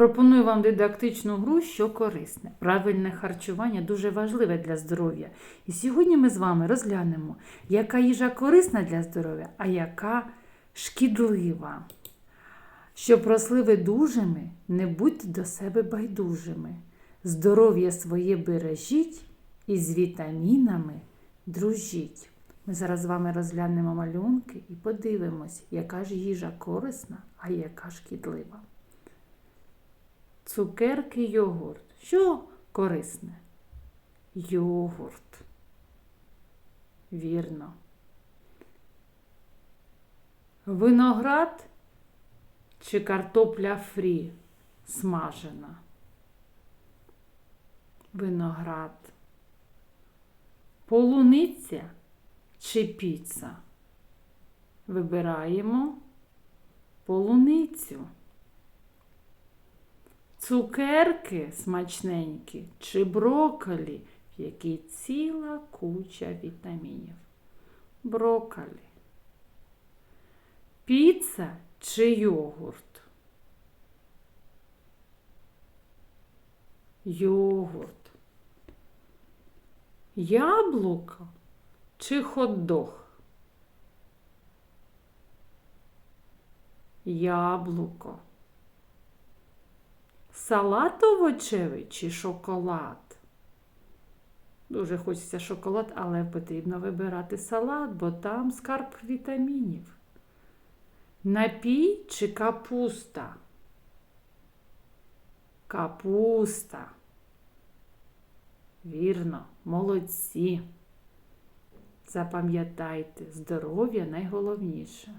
Пропоную вам дидактичну гру, що корисне. Правильне харчування дуже важливе для здоров'я. І сьогодні ми з вами розглянемо, яка їжа корисна для здоров'я, а яка шкідлива. Щоб росли ви дужими, не будьте до себе байдужими. Здоров'я своє бережіть і з вітамінами дружіть. Ми зараз з вами розглянемо малюнки і подивимось, яка ж їжа корисна, а яка шкідлива. Цукерки, йогурт. Що корисне? Йогурт. Вірно. Виноград чи картопля фрі смажена? Виноград. Полуниця чи піца? Вибираємо полуницю. Цукерки смачненькі чи брокколі, в якій ціла куча вітамінів. Брокколі. Піца чи йогурт? Йогурт. Яблуко чи хот-дог? Яблуко. Салат овочевий чи шоколад? Дуже хочеться шоколад, але потрібно вибирати салат, бо там скарб вітамінів. Напій чи капуста? Капуста. Вірно, молодці. Запам'ятайте, здоров'я найголовніше.